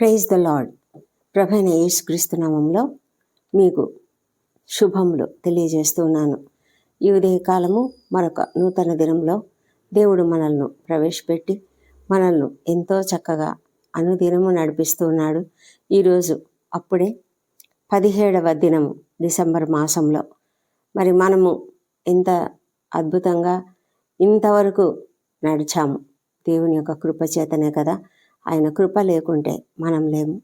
Praise the lord. ప్రభైన యేసుక్రీస్తు నామంలో మీకు శుభములు తెలియజేస్తున్నాను. ఈ ఉదయకాలము మరొక నూతన దినంలో దేవుడు మనల్ని ప్రవేశపెట్టి మనల్ని ఎంతో చక్కగా అనుదినము నడిపిస్తున్నాడు. ఈరోజు అప్పుడే పదిహేడవ దినము డిసెంబర్ మాసంలో. మరి మనము ఎంత అద్భుతంగా ఇంతవరకు నడిచాము. దేవుని యొక్క కృపచేతనే కదా ఆయన కృప లేకుంటే మనం లేము.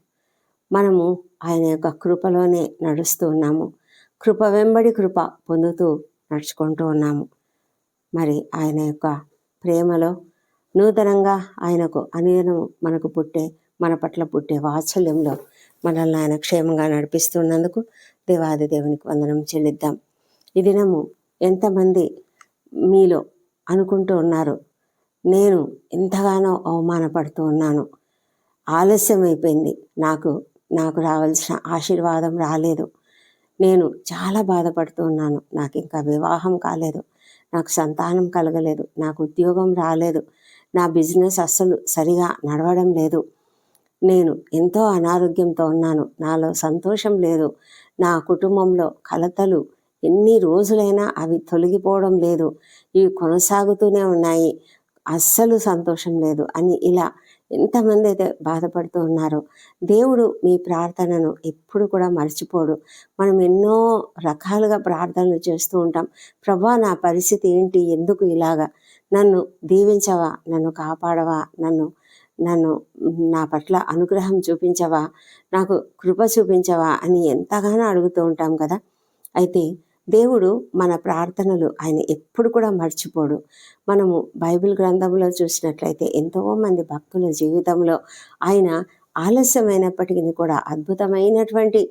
మనము ఆయన యొక్క కృపలోనే నడుస్తూ ఉన్నాము. కృప వెంబడి కృప పొందుతూ నడుచుకుంటూ ఉన్నాము. మరి ఆయన యొక్క ప్రేమలో నూతనంగా ఆయనకు అనుదినము మనకు పుట్టే మన పట్ల పుట్టే వాత్సల్యంలో మనల్ని ఆయన క్షేమంగా నడిపిస్తున్నందుకు దేవాది దేవునికి వందనం చెల్లిద్దాం. ఈ దినము ఎంతమంది మీలో అనుకుంటూ ఉన్నారు నేను ఎంతగానో అవమానపడుతూ ఉన్నాను. ఆలస్యం అయిపోయింది నాకు నాకు రావాల్సిన ఆశీర్వాదం రాలేదు. నేను చాలా బాధపడుతూ ఉన్నాను. నాకు ఇంకా వివాహం కాలేదు. నాకు సంతానం కలగలేదు. నాకు ఉద్యోగం రాలేదు. నా బిజినెస్ అస్సలు సరిగా నడవడం లేదు. నేను ఎంతో అనారోగ్యంతో ఉన్నాను. నాలో సంతోషం లేదు. నా కుటుంబంలో కలతలు ఎన్ని రోజులైనా అవి తొలగిపోవడం లేదు. ఇవి కొనసాగుతూనే ఉన్నాయి. అస్సలు సంతోషం లేదు అని ఇలా ఎంతమంది అయితే బాధపడుతూ ఉన్నారో దేవుడు మీ ప్రార్థనను ఎప్పుడు కూడా మర్చిపోడు. మనం ఎన్నో రకాలుగా ప్రార్థనలు చేస్తూ ఉంటాం. ప్రభా నా పరిస్థితి ఏంటి? ఎందుకు ఇలాగా? నన్ను దీవించవా? నన్ను కాపాడవా? నన్ను నన్ను నా పట్ల అనుగ్రహం చూపించవా? నాకు కృప చూపించవా? అని ఎంతగానో అడుగుతూ ఉంటాం కదా. అయితే దేవుడు మన ప్రార్థనలు ఆయన ఎప్పుడు కూడా మర్చిపోడు. మనము బైబిల్ గ్రంథంలో చూసినట్లయితే ఎంతోమంది భక్తుల జీవితంలో ఆయన ఆలస్యమైనప్పటికీ కూడా అద్భుతమైనటువంటి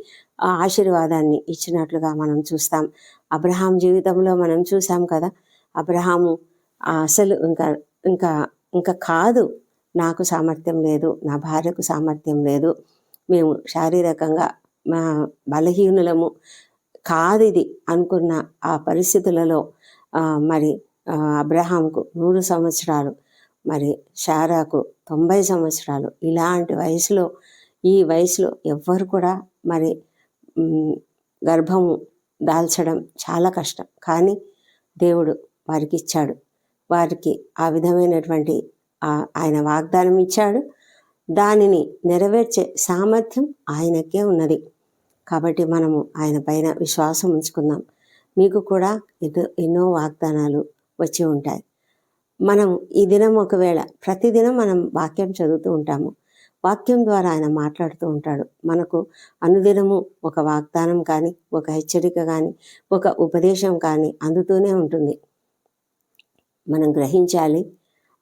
ఆశీర్వాదాన్ని ఇచ్చినట్లుగా మనం చూస్తాం. అబ్రహాం జీవితంలో మనం చూసాం కదా అబ్రహాము అసలు ఇంకా ఇంకా ఇంకా కాదు. నాకు సామర్థ్యం లేదు నా భార్యకు సామర్థ్యం లేదు. మేము శారీరకంగా మా బలహీనులము కాదిది అనుకున్న ఆ పరిస్థితులలో మరి అబ్రహాంకు నూరు సంవత్సరాలు మరి షారాకు తొంభై సంవత్సరాలు. ఇలాంటి వయసులో ఈ వయసులో ఎవ్వరు కూడా మరి గర్భము దాల్చడం చాలా కష్టం. కానీ దేవుడు వారికి ఇచ్చాడు వారికి ఆ విధమైనటువంటి ఆయన వాగ్దానం ఇచ్చాడు దానిని నెరవేర్చే సామర్థ్యం ఆయనకే ఉన్నది. కాబట్టి మనము ఆయన పైన విశ్వాసం ఉంచుకుందాం. మీకు కూడా ఎన్నో ఎన్నో వాగ్దానాలు వచ్చి ఉంటాయి. మనం ఈ దినం ఒకవేళ ప్రతిదినం మనం వాక్యం చదువుతూ ఉంటాము. వాక్యం ద్వారా ఆయన మాట్లాడుతూ ఉంటాడు. మనకు అనుదినము ఒక వాగ్దానం కానీ ఒక హెచ్చరిక కానీ ఒక ఉపదేశం కానీ అందుతూనే ఉంటుంది. మనం గ్రహించాలి.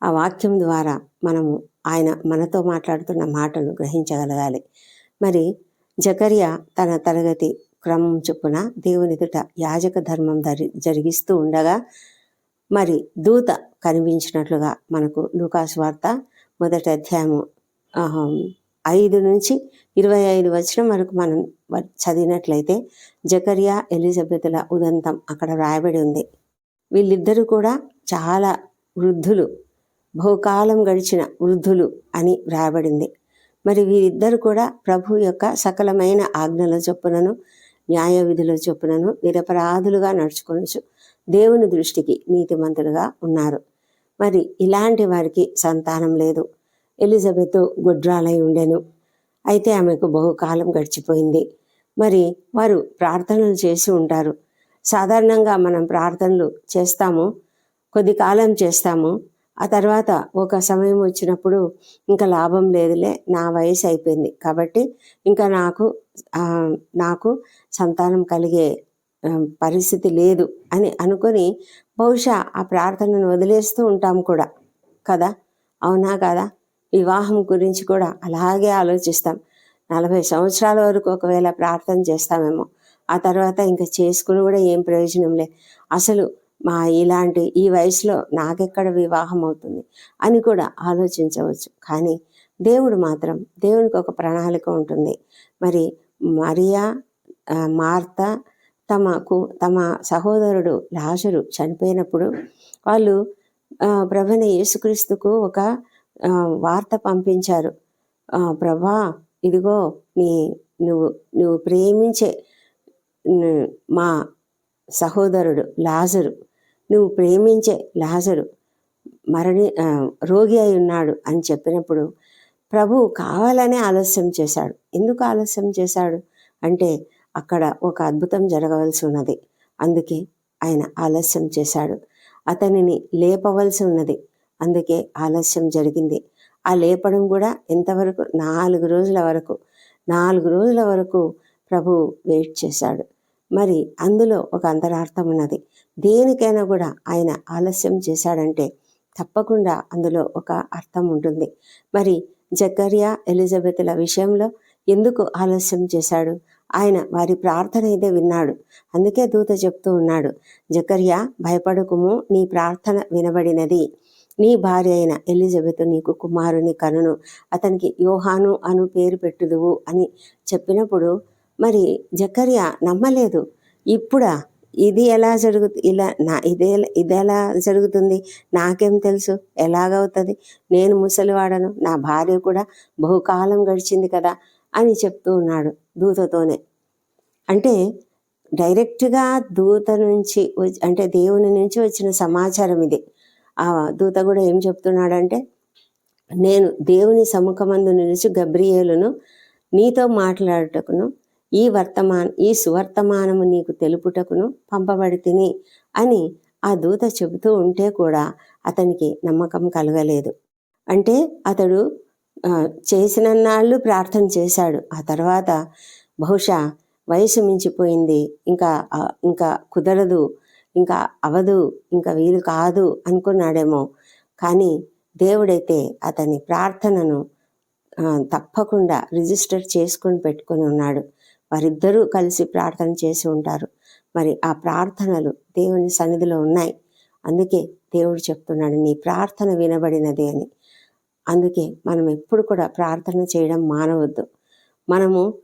ఆ వాక్యం ద్వారా మనము ఆయన మనతో మాట్లాడుతున్న మాటలు గ్రహించగలగాలి. మరి జకర్య తన తరగతి క్రమం చొప్పున దేవునిదుట యాజక ధర్మం ధరి జరిగిస్తూ ఉండగా మరి దూత కనిపించినట్లుగా మనకు లూకాస్ వార్త మొదటి అధ్యాయము ఐదు నుంచి ఇరవై ఐదు వచ్చిన వరకు మనం చదివినట్లయితే జకరియా ఎలిజబెత్ల ఉదంతం అక్కడ వ్రాయబడి ఉంది. వీళ్ళిద్దరూ కూడా చాలా వృద్ధులు బహుకాలం గడిచిన వృద్ధులు అని వ్రాయబడింది. మరి వీరిద్దరు కూడా ప్రభు యొక్క సకలమైన ఆజ్ఞల చొప్పునను న్యాయ విధుల చొప్పునను నిరపరాధులుగా నడుచుకొనచ్చు. దేవుని దృష్టికి నీతిమంతులుగా ఉన్నారు. మరి ఇలాంటి వారికి సంతానం లేదు. ఎలిజబెత్ గుడ్రాలై ఉండెను. అయితే ఆమెకు బహుకాలం గడిచిపోయింది. మరి వారు ప్రార్థనలు చేసి ఉంటారు. సాధారణంగా మనం ప్రార్థనలు చేస్తాము కొద్ది కాలం చేస్తాము ఆ తర్వాత ఒక సమయం వచ్చినప్పుడు ఇంకా లాభం లేదులే నా వయసు అయిపోయింది కాబట్టి ఇంకా నాకు నాకు సంతానం కలిగే పరిస్థితి లేదు అని అనుకొని బహుశా ఆ ప్రార్థనను వదిలేస్తూ ఉంటాం కూడా కదా? అవునా కదా? వివాహం గురించి కూడా అలాగే ఆలోచిస్తాం. నలభై సంవత్సరాల వరకు ఒకవేళ ప్రార్థన చేస్తామేమో ఆ తర్వాత ఇంకా చేసుకుని కూడా ఏం ప్రయోజనం లే. అసలు మా ఇలాంటి ఈ వయసులో నాకెక్కడ వివాహం అవుతుంది అని కూడా ఆలోచించవచ్చు. కానీ దేవుడు మాత్రం దేవునికి ఒక ప్రణాళిక ఉంటుంది. మరి మరియా మార్త తమకు తమ సహోదరుడు లాజరు చనిపోయినప్పుడు వాళ్ళు ప్రభుని యేసుక్రీస్తుకు ఒక వార్త పంపించారు. ప్రభా ఇదిగో నీ నువ్వు నువ్వు ప్రేమించే మా సహోదరుడు లాజరు. నువ్వు ప్రేమించే లాజరు మరణి రోగి అయి ఉన్నాడు అని చెప్పినప్పుడు ప్రభు కావాలనే ఆలస్యం చేశాడు. ఎందుకు ఆలస్యం చేశాడు? అంటే అక్కడ ఒక అద్భుతం జరగవలసి ఉన్నది. అందుకే ఆయన ఆలస్యం చేశాడు. అతనిని లేపవలసి ఉన్నది. అందుకే ఆలస్యం జరిగింది. ఆ లేపడం కూడా ఎంతవరకు? నాలుగు రోజుల వరకు. నాలుగు రోజుల వరకు ప్రభు వెయిట్ చేశాడు. మరి అందులో ఒక అంతరార్థం ఉన్నది. దేనికైనా కూడా ఆయన ఆలస్యం చేశాడంటే తప్పకుండా అందులో ఒక అర్థం ఉంటుంది. మరి జకర్యా ఎలిజబెత్ల విషయంలో ఎందుకు ఆలస్యం చేశాడు? ఆయన వారి ప్రార్థన అయితే విన్నాడు. అందుకే దూత చెప్తూ ఉన్నాడు జకర్యా భయపడకుము నీ ప్రార్థన వినబడినది. నీ భార్య అయిన ఎలిజబెత్ నీకు కుమారుని కనును. అతనికి యోహాను అను పేరు పెట్టుదువు అని చెప్పినప్పుడు మరి జకర్యా నమ్మలేదు. ఇప్పుడా? ఇది ఎలా జరుగు ఇలా నా ఇదే ఇది ఎలా జరుగుతుంది? నాకేం తెలుసు. ఎలాగవుతుంది? నేను ముసలివాడను. నా భార్య కూడా బహుకాలం గడిచింది కదా అని చెప్తూ ఉన్నాడు దూతతోనే. అంటే డైరెక్ట్గా దూత నుంచి వచ్చి- అంటే దేవుని నుంచి వచ్చిన సమాచారం ఇది. ఆ దూత కూడా ఏం చెప్తున్నాడంటే నేను దేవుని సముఖమందు నిలిచి గబ్రియేలును నీతో మాట్లాడుటకును ఈ వర్తమాన ఈ సువర్తమానము నీకు తెలుపుటకును పంపబడి తిని అని ఆ దూత చెబుతూ ఉంటే కూడా అతనికి నమ్మకం కలగలేదు. అంటే అతడు చేసినన్నాళ్ళు ప్రార్థన చేశాడు. ఆ తర్వాత బహుశా వయసు మించిపోయింది. ఇంకా ఇంకా కుదరదు. ఇంకా అవదు. ఇంకా వీలు కాదు అనుకున్నాడేమో. కానీ దేవుడైతే అతని ప్రార్థనను తప్పకుండా రిజిస్టర్ చేసుకొని పెట్టుకొని ఉన్నాడు. వారిద్దరూ కలిసి ప్రార్థన చేసి ఉంటారు. మరి ఆ ప్రార్థనలు దేవుని సన్నిధిలో ఉన్నాయి. అందుకే దేవుడు చెప్తున్నాడు నీ ప్రార్థన వినబడినది అని. అందుకే మనం ఎప్పుడు కూడా ప్రార్థన చేయడం మానవద్దు. మనము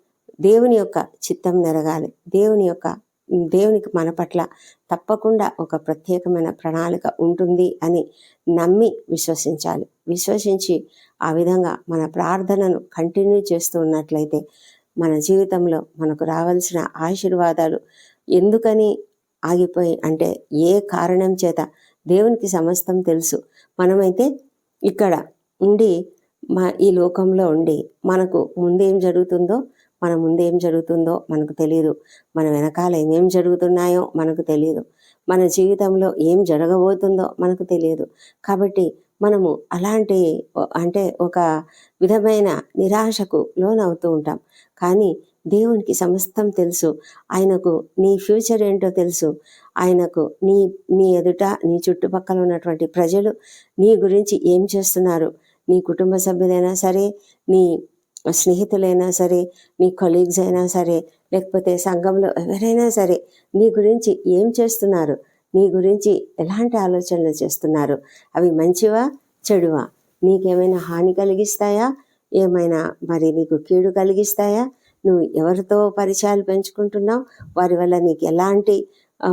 దేవుని యొక్క చిత్తం నెరగాలి దేవుని యొక్క దేవునికి మన పట్ల తప్పకుండా ఒక ప్రత్యేకమైన ప్రణాళిక ఉంటుంది అని నమ్మి విశ్వసించాలి. విశ్వసించి ఆ విధంగా మన ప్రార్థనను కంటిన్యూ చేస్తూ ఉన్నట్లయితే మన జీవితంలో మనకు రావాల్సిన ఆశీర్వాదాలు ఎందుకని ఆగిపోయి అంటే ఏ కారణం చేత? దేవునికి సమస్తం తెలుసు. మనమైతే ఇక్కడ ఉండి మా ఈ లోకంలో ఉండి మనకు ముందేం జరుగుతుందో మన ముందేం జరుగుతుందో మనకు తెలియదు మన వెనకాల ఏమేం జరుగుతున్నాయో మనకు తెలియదు మన జీవితంలో ఏం జరగబోతుందో మనకు తెలియదు కాబట్టి మనము అలాంటి అంటే ఒక విధమైన నిరాశకు లోనవుతూ ఉంటాం. కానీ దేవునికి సమస్తం తెలుసు. ఆయనకు నీ ఫ్యూచర్ ఏంటో తెలుసు. ఆయనకు నీ నీ ఎదుట నీ చుట్టుపక్కల ఉన్నటువంటి ప్రజలు నీ గురించి ఏం చేస్తున్నారు? నీ కుటుంబ సభ్యులైనా సరే నీ స్నేహితులైనా సరే నీ కొలీగ్స్ అయినా సరే లేకపోతే సంఘంలో ఎవరైనా సరే నీ గురించి ఏం చేస్తున్నారు? నీ గురించి ఎలాంటి ఆలోచనలు చేస్తున్నారు? అవి మంచివా చెడువా? నీకేమైనా హాని కలిగిస్తాయా? ఏమైనా మరి నీకు కీడు కలిగిస్తాయా? నువ్వు ఎవరితో పరిచయాలు పెంచుకుంటున్నావు? వారి వల్ల నీకు ఎలాంటి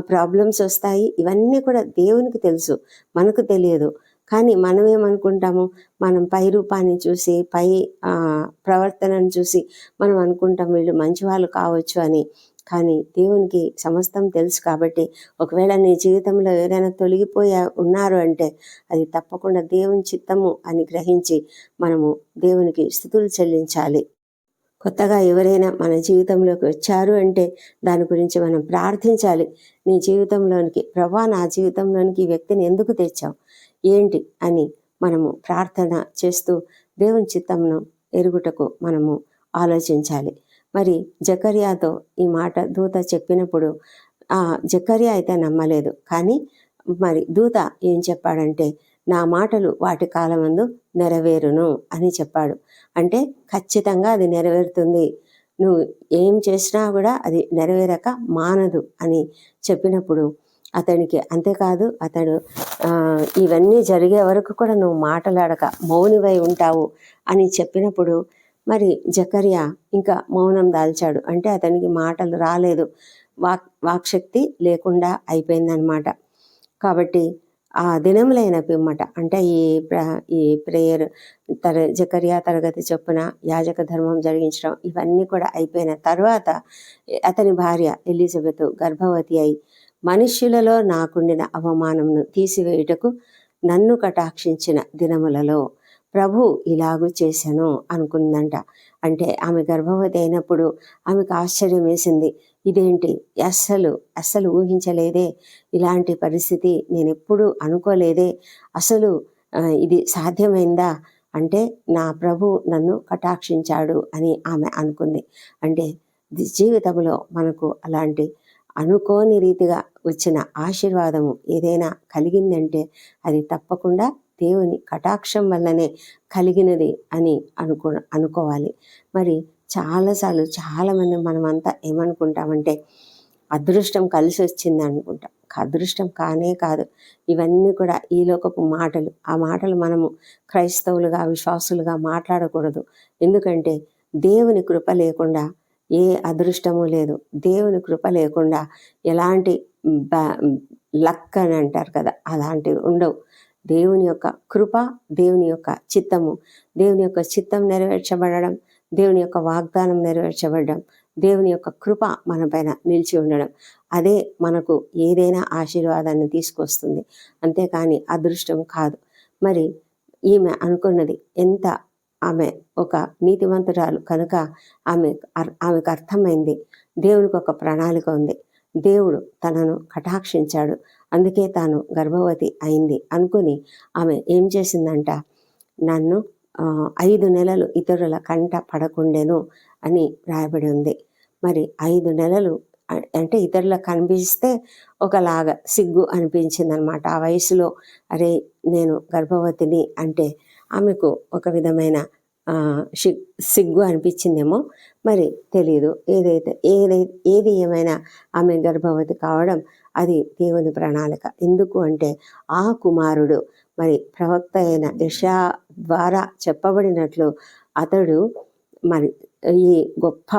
ప్రాబ్లమ్స్ వస్తాయి? ఇవన్నీ కూడా దేవునికి తెలుసు. మనకు తెలియదు. కానీ మనం ఏమనుకుంటాము మనం పై రూపాన్ని చూసి పై ప్రవర్తనను చూసి మనం అనుకుంటాం వీళ్ళు మంచి వాళ్ళు కావచ్చు అని. కానీ దేవునికి సమస్తం తెలుసు కాబట్టి ఒకవేళ నీ జీవితంలో ఏదైనా తొలగిపోయా ఉన్నారు అంటే అది తప్పకుండా దేవుని చిత్తము అని గ్రహించి మనము దేవునికి స్థుతులు చెల్లించాలి. కొత్తగా ఎవరైనా మన జీవితంలోకి వచ్చారు అంటే దాని గురించి మనం ప్రార్థించాలి. నీ జీవితంలోనికి ప్రభా నా జీవితంలోనికి వ్యక్తిని ఎందుకు తెచ్చావు? ఏంటి? అని మనము ప్రార్థన చేస్తూ దేవుని చిత్తంను ఎరుగుటకు మనము ఆలోచించాలి. మరి జకర్యాతో ఈ మాట దూత చెప్పినప్పుడు ఆ జకర్యా అయితే నమ్మలేదు. కానీ మరి దూత ఏం చెప్పాడంటే నా మాటలు వాటి కాలమందు నెరవేరును అని చెప్పాడు. అంటే ఖచ్చితంగా అది నెరవేరుతుంది. నువ్వు ఏం చేసినా కూడా అది నెరవేరక మానదు అని చెప్పినప్పుడు అతనికి అంతేకాదు అతడు ఇవన్నీ జరిగే వరకు కూడా నువ్వు మాటలాడక మౌనివై ఉంటావు అని చెప్పినప్పుడు మరి జకర్యా ఇంకా మౌనం దాల్చాడు. అంటే అతనికి మాటలు రాలేదు. వాక్ వాక్శక్తి లేకుండా అయిపోయిందనమాట కాబట్టి ఆ దినములైన పిమ్మట అంటే ఈ ప్ర ఈ ప్రేయర్ తర జకర్యా తరగతి చొప్పున యాజక ధర్మం జరిగించడం ఇవన్నీ కూడా అయిపోయిన తర్వాత అతని భార్య ఎలిజబెత్ గర్భవతి అయి మనుష్యులలో నాకుండిన అవమానంను తీసివేయుటకు నన్ను కటాక్షించిన దినములలో ప్రభు ఇలాగు చేశాను అనుకుందంట. అంటే ఆమె గర్భవతి అయినప్పుడు ఆమెకు ఆశ్చర్యం వేసింది. ఇదేంటి? అస్సలు అస్సలు ఊహించలేదే. ఇలాంటి పరిస్థితి నేను ఎప్పుడూ అనుకోలేదే. అసలు ఇది సాధ్యమైందా? అంటే నా ప్రభు నన్ను కటాక్షించాడు అని ఆమె అనుకుంది. అంటే జీవితంలో మనకు అలాంటి అనుకోని రీతిగా వచ్చిన ఆశీర్వాదము ఏదైనా కలిగిందంటే అది తప్పకుండా దేవుని కటాక్షం వల్లనే కలిగినది అని అనుకో అనుకోవాలి. మరి చాలాసార్లు చాలామంది మనమంతా ఏమనుకుంటామంటే అదృష్టం కలిసి వచ్చింది అనుకుంటాం. అదృష్టం కానే కాదు. ఇవన్నీ కూడా ఈ లోకపు మాటలు. ఆ మాటలు మనము క్రైస్తవులుగా విశ్వాసులుగా మాట్లాడకూడదు. ఎందుకంటే దేవుని కృప లేకుండా ఏ అదృష్టము లేదు. దేవుని కృప లేకుండా ఎలాంటి బ- లక్ అని అంటారు కదా అలాంటివి ఉండవు. దేవుని యొక్క కృప దేవుని యొక్క చిత్తము. దేవుని యొక్క చిత్తం నెరవేర్చబడడం దేవుని యొక్క వాగ్దానం నెరవేర్చబడడం దేవుని యొక్క కృప మన పైన నిలిచి ఉండడం. అదే మనకు ఏదైనా ఆశీర్వాదాన్ని తీసుకొస్తుంది. అంతేకాని అదృష్టం కాదు. మరి ఈమె అనుకున్నది ఎంత ఆమె ఒక నీతివంతురాలు కనుక ఆమె అర్- ఆమెకు అర్థమైంది. దేవునికి ఒక ప్రణాళిక ఉంది. దేవుడు తనను కటాక్షించాడు. అందుకే తాను గర్భవతి అయింది అనుకుని ఆమె ఏం చేసిందంట? నన్ను ఐదు నెలలు ఇతరుల కంట పడకుండెను అని రాయబడి ఉంది. మరి ఐదు నెలలు అంటే ఇతరులకు కనిపిస్తే ఒకలాగా సిగ్గు అనిపించింది అనమాట ఆ వయసులో అరే నేను గర్భవతిని అంటే ఆమెకు ఒక విధమైన సిగ్గు అనిపించిందేమో. మరి తెలియదు ఏదైతే ఏదైతే ఏది ఏమైనా ఆమె గర్భవతి కావడం అది దేవుని ప్రణాళిక. ఎందుకు అంటే ఆ కుమారుడు మరి ప్రవక్త అయిన యషా ద్వారా చెప్పబడినట్లు అతడు మరి ఈ గొప్ప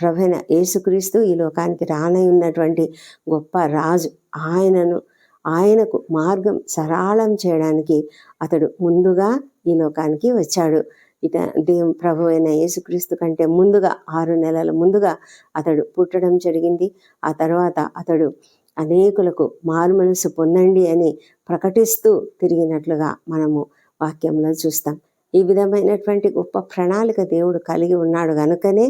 ప్రవీణ యేసుక్రీస్తు ఈ లోకానికి రానై ఉన్నటువంటి గొప్ప రాజు ఆయనను ఆయనకు మార్గం సరళం చేయడానికి అతడు ముందుగా ఈ లోకానికి వచ్చాడు. ఇత దేవు ప్రభు అయిన యేసుక్రీస్తు కంటే ముందుగా ఆరు నెలల ముందుగా అతడు పుట్టడం జరిగింది. ఆ తర్వాత అతడు అనేకులకు మారు మనసు పొందండి అని ప్రకటిస్తూ తిరిగినట్లుగా మనము వాక్యంలో చూస్తాం. ఈ విధమైనటువంటి గొప్ప ప్రణాళిక దేవుడు కలిగి ఉన్నాడు కనుకనే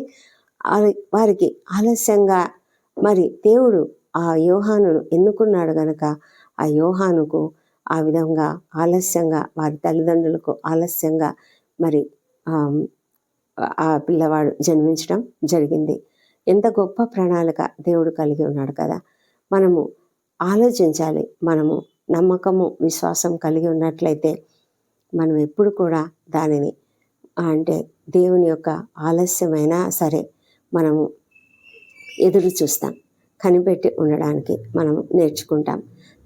వారికి ఆలస్యంగా మరి దేవుడు ఆ యోహానును ఎన్నుకున్నాడు గనక ఆ యోహానుకు ఆ విధంగా ఆలస్యంగా వారి తల్లిదండ్రులకు ఆలస్యంగా మరి ఆ పిల్లవాడు జన్మించడం జరిగింది. ఎంత గొప్ప ప్రణాళిక దేవుడు కలిగి ఉన్నాడు కదా. మనము ఆలోచించాలి. మనము నమ్మకము విశ్వాసం కలిగి ఉన్నట్లయితే మనం ఎప్పుడు కూడా దానిని అంటే దేవుని యొక్క ఆలస్యమైనా సరే మనము ఎదురు చూస్తాం. కనిపెట్టి ఉండడానికి మనం నేర్చుకుంటాం.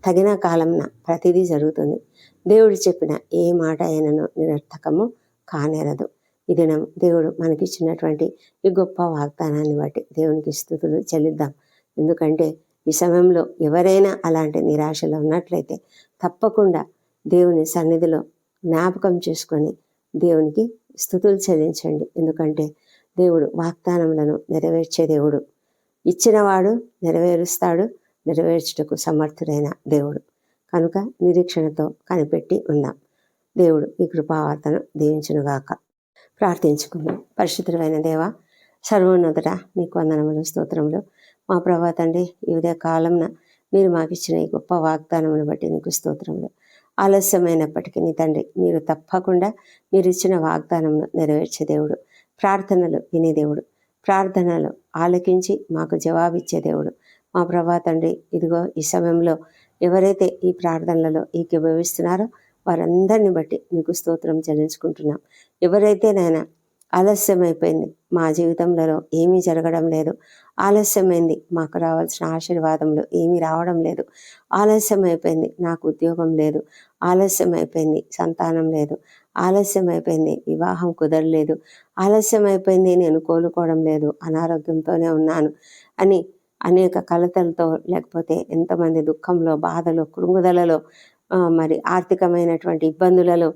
తగిన కాలంన ప్రతిదీ జరుగుతుంది. దేవుడు చెప్పిన ఏ మాట అయినను నిరర్థకము కానేరదు. ఈ దినం దేవుడు మనకిచ్చినటువంటి ఈ గొప్ప వాగ్దానాన్ని బట్టి దేవునికి స్థుతులు చెల్లిద్దాం. ఎందుకంటే ఈ సమయంలో ఎవరైనా అలాంటి నిరాశలో ఉన్నట్లయితే తప్పకుండా దేవుని సన్నిధిలో జ్ఞాపకం చేసుకొని దేవునికి స్థుతులు చెల్లించండి. ఎందుకంటే దేవుడు వాగ్దానములను నెరవేర్చే దేవుడు. ఇచ్చినవాడు నెరవేరుస్తాడు నెరవేర్చుటకు సమర్థుడైన దేవుడు. కనుక నిరీక్షణతో కనిపెట్టి ఉందాం. దేవుడు ఈ కృపావార్తను దీవించునుగాక. ప్రార్థించుకుందాం. పరిశుద్ధమైన దేవ సర్వోన్నతుడ నీకు వందనములు స్తోత్రములు. మా ప్రభా తండ్రి ఈ ఉదయ కాలంన మీరు మాకు ఇచ్చిన ఈ గొప్ప వాగ్దానమును బట్టి నీకు స్తోత్రములు. ఆలస్యమైనప్పటికీ నీ తండ్రి మీరు తప్పకుండా మీరు ఇచ్చిన వాగ్దానమును నెరవేర్చే దేవుడు. ప్రార్థనలు వినే దేవుడు. ప్రార్థనలు ఆలకించి మాకు జవాబిచ్చే దేవుడు. మా ప్రభా తండ్రి ఇదిగో ఈ సమయంలో ఎవరైతే ఈ ప్రార్థనలలో ఏకీభవిస్తున్నారో వారందరిని బట్టి నీకు స్తోత్రం చెల్లించుకుంటున్నాం. ఎవరైతే నాయన ఆలస్యమైపోయింది మా జీవితంలో ఏమీ జరగడం లేదు ఆలస్యమైంది మాకు రావాల్సిన ఆశీర్వాదములు ఏమీ రావడం లేదు ఆలస్యం అయిపోయింది నాకు ఉద్యోగం లేదు ఆలస్యం అయిపోయింది సంతానం లేదు ఆలస్యం అయిపోయింది వివాహం కుదరలేదు ఆలస్యం అయిపోయింది నేను కోలుకోవడం లేదు అనారోగ్యంతోనే ఉన్నాను అని అనేక కలతలతో లేకపోతే ఎంతమంది దుఃఖంలో బాధలో కృంగుదలలో మరి ఆర్థికమైనటువంటి ఇబ్బందులలో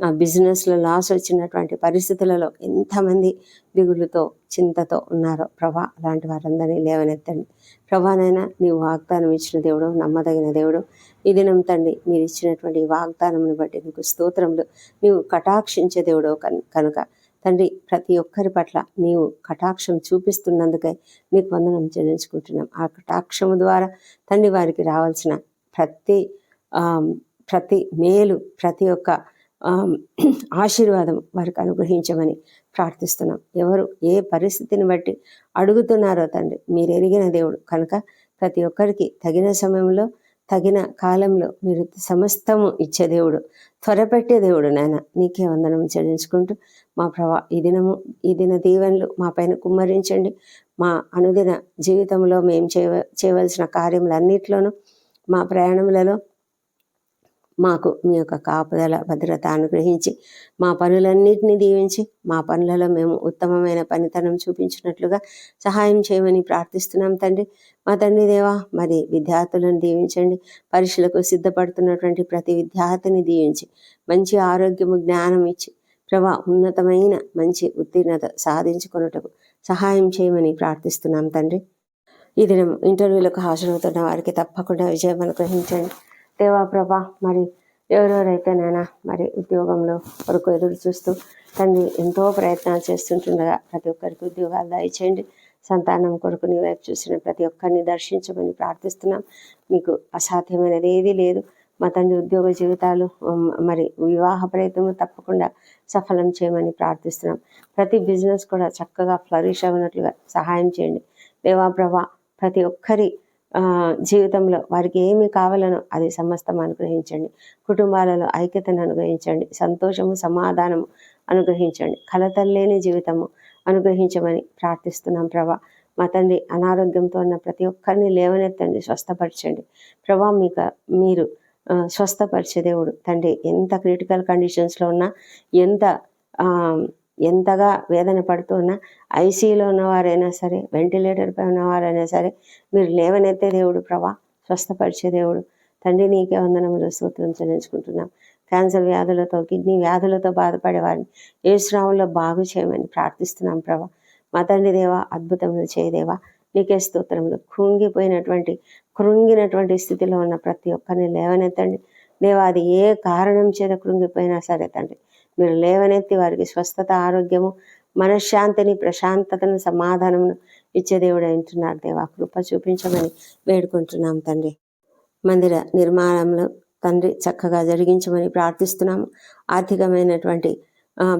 బిజినెస్లో లాస్ వచ్చినటువంటి పరిస్థితులలో ఎంతమంది దిగులుతో చింతతో ఉన్నారో ప్రభా అలాంటి వారందరినీ లేవనెత్తండి. ప్రభానైనా నీవు వాగ్దానం ఇచ్చిన దేవుడు నమ్మదగిన దేవుడు. ఈ దినం తండ్రి మీరు ఇచ్చినటువంటి వాగ్దానంను బట్టి నీకు స్తోత్రములు. నీవు కటాక్షించే దేవుడు కనుక. తండ్రి ప్రతి ఒక్కరి పట్ల నీవు కటాక్షం చూపిస్తున్నందుకై నీకు వందనం చెల్లించుకుంటున్నాం. ఆ కటాక్షము ద్వారా తండ్రి వారికి రావాల్సిన ప్రతి ప్రతి మేలు ప్రతి ఒక్క ఆశీర్వాదం వారికి అనుగ్రహించమని ప్రార్థిస్తున్నాం. ఎవరు ఏ పరిస్థితిని బట్టి అడుగుతున్నారో తండ్రి మీరు ఎరిగిన దేవుడు. కనుక ప్రతి ఒక్కరికి తగిన సమయంలో తగిన కాలంలో మీరు సమస్తము ఇచ్చే దేవుడు త్వరపెట్టే దేవుడు నాయన. నీకే వందనం చెల్లించుకుంటూ మా ప్రభా ఈ దినము ఈ దిన దీవెనలు మా పైన కుమ్మరించండి. మా అనుదిన జీవితంలో మేము చేయ చేయవలసిన కార్యములన్నిటిలోనూ మా ప్రయాణములలో మాకు మీ యొక్క కాపుదల భద్రత అనుగ్రహించి మా పనులన్నింటినీ దీవించి మా పనులలో మేము ఉత్తమమైన పనితనం చూపించినట్లుగా సహాయం చేయమని ప్రార్థిస్తున్నాం తండ్రి. మా తండ్రి దేవా మరి విద్యార్థులను దీవించండి. పరీక్షలకు సిద్ధపడుతున్నటువంటి ప్రతి విద్యార్థిని దీవించి మంచి ఆరోగ్యము జ్ఞానం ఇచ్చి ప్రభా ఉన్నతమైన మంచి ఉత్తీర్ణత సాధించుకున్నటకు సహాయం చేయమని ప్రార్థిస్తున్నాం తండ్రి. ఈ దినం ఇంటర్వ్యూలకు హాజరవుతున్న వారికి తప్పకుండా విజయం అనుగ్రహించండి. దేవా ప్రభా మరి ఎవరెవరైతే నైనా మరి ఉద్యోగంలో కొరకు ఎదురు చూస్తూ తండ్రి ఎంతో ప్రయత్నాలు చేస్తుంటుండగా ప్రతి ఒక్కరికి ఉద్యోగాలు దయచేయండి. సంతానం కొరకు నీ వైపు చూసిన ప్రతి ఒక్కరిని దర్శించమని ప్రార్థిస్తున్నాం. మీకు అసాధ్యమైనది ఏదీ లేదు. మా తండ్రి ఉద్యోగ జీవితాలు మరి వివాహ ప్రయత్నం తప్పకుండా సఫలం చేయమని ప్రార్థిస్తున్నాం. ప్రతి బిజినెస్ కూడా చక్కగా ఫ్లరిష్ అవ్వనట్లుగా సహాయం చేయండి. దేవాప్రభ ప్రతి ఒక్కరి జీవితంలో వారికి ఏమి కావాలనో అది సమస్తం అనుగ్రహించండి. కుటుంబాలలో ఐక్యతను అనుగ్రహించండి. సంతోషము సమాధానము అనుగ్రహించండి. కలతల్లేని జీవితము అనుగ్రహించమని ప్రార్థిస్తున్నాం ప్రభా. మా తండ్రి అనారోగ్యంతో ఉన్న ప్రతి ఒక్కరిని లేవనెత్తండి స్వస్థపరచండి. ప్రభా మీకు మీరు స్వస్థపరిచే దేవుడు. తండ్రి ఎంత క్రిటికల్ కండిషన్స్లో ఉన్నా ఎంత ఎంతగా వేదన పడుతూ ఉన్నా ఉన్నవారైనా సరే వెంటిలేటర్పై ఉన్నవారైనా సరే మీరు లేవనెత్తే దేవుడు ప్రభా స్వస్థపరిచే దేవుడు. తండ్రి నీకే వందనములు స్తోత్రం చెల్లించుకుంటున్నాం. క్యాన్సర్ వ్యాధులతో కిడ్నీ వ్యాధులతో బాధపడే వారిని ఏ శ్రావంలో బాగు చేయమని ప్రార్థిస్తున్నాం ప్రభా. మా తండ్రి దేవా అద్భుతములు చేయదేవా నీకే స్తోత్రములు. కృంగిపోయినటువంటి కృంగినటువంటి స్థితిలో ఉన్న ప్రతి ఒక్కరిని లేవనెత్తండి. దేవా అది ఏ కారణం చేత కృంగిపోయినా సరే తండ్రి మీరు లేవనెత్తి వారికి స్వస్థత ఆరోగ్యము మనశ్శాంతిని ప్రశాంతతను సమాధానమును ఇచ్చే దేవుడు అంటున్నారు దేవా కృప చూపించమని వేడుకుంటున్నాం తండ్రి. మందిర నిర్మాణంలో తండ్రి చక్కగా జరిగించమని ప్రార్థిస్తున్నాము. ఆర్థికమైనటువంటి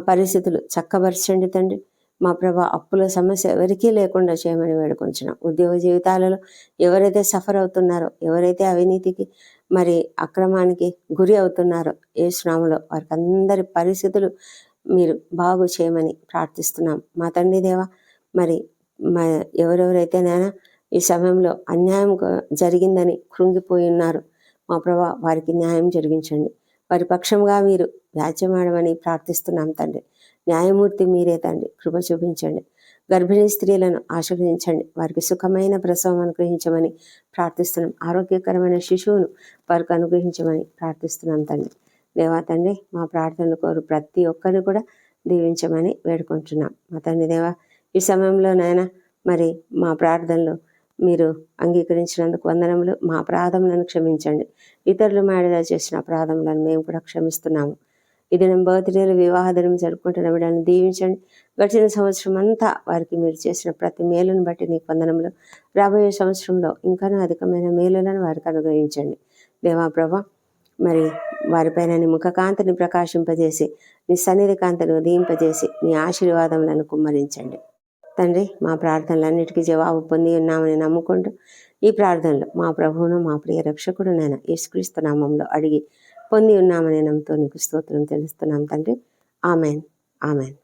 పరిస్థితులు చక్కబరచండి తండ్రి. మా ప్రభా అప్పుల సమస్య ఎవరికీ లేకుండా చేయమని వేడుకొంచున్నాం ఉద్యోగ జీవితాలలో ఎవరైతే సఫర్ అవుతున్నారో ఎవరైతే అవినీతికి మరి అక్రమానికి గురి అవుతున్నారో ఏ శ్రామలో వారికి అందరి పరిస్థితులు మీరు బాగు చేయమని ప్రార్థిస్తున్నాం. మా తండ్రి దేవా మరి ఎవరెవరైతే నాయన ఈ సమయంలో అన్యాయం జరిగిందని కృంగిపోయి ఉన్నారు మా ప్రభా వారికి న్యాయం జరిగించండి. వారి పక్షంగా మీరు వ్యాజ్యమాడమని ప్రార్థిస్తున్నాం తండ్రి. న్యాయమూర్తి మీరే తండ్రి. కృప చూపించండి. గర్భిణీ స్త్రీలను ఆశీర్వదించండి. వారికి సుఖమైన ప్రసవం అనుగ్రహించమని ప్రార్థిస్తున్నాం. ఆరోగ్యకరమైన శిశువును వారికి అనుగ్రహించమని ప్రార్థిస్తున్నాం తండ్రి. దేవా తండ్రి మా ప్రార్థనలు కోరు ప్రతి ఒక్కరిని కూడా దీవించమని వేడుకుంటున్నాం. మా తండ్రి దేవా ఈ సమయంలో నాయన మరి మా ప్రార్థనలు మీరు అంగీకరించినందుకు వందనములు. మా అపరాధములను క్షమించండి. ఇతరులు మాడిలా చేసిన అపరాధములను మేము కూడా క్షమిస్తున్నాము. ఈ దినం బర్త్డేలు వివాహ దినం జరుపుకుంటున్న బిడ్డలను దీవించండి. గడిచిన సంవత్సరం అంతా వారికి మీరు చేసిన ప్రతి మేలును బట్టి నీకు వందనములు. రాబోయే సంవత్సరంలో ఇంకానూ అధికమైన మేలులను వారికి అనుగ్రహించండి. దేవా ప్రభ మరి వారిపైన నీ ముఖకాంతిని ప్రకాశింపజేసి నీ సన్నిధి కాంతిని ఉదయింపజేసి నీ ఆశీర్వాదములను కుమ్మరించండి. తండ్రి మా ప్రార్థనలన్నిటికీ జవాబు పొంది ఉన్నామని నమ్ముకుంటూ ఈ ప్రార్థనలు మా ప్రభువును మా ప్రియ రక్షకుడు నేను యేసుక్రీస్తు నామంలో అడిగి పొంది ఉన్నామని నమ్ముతో నీకు స్తోత్రం తెలుస్తున్నాం తండ్రి. ఆమెన్. ఆమెన్.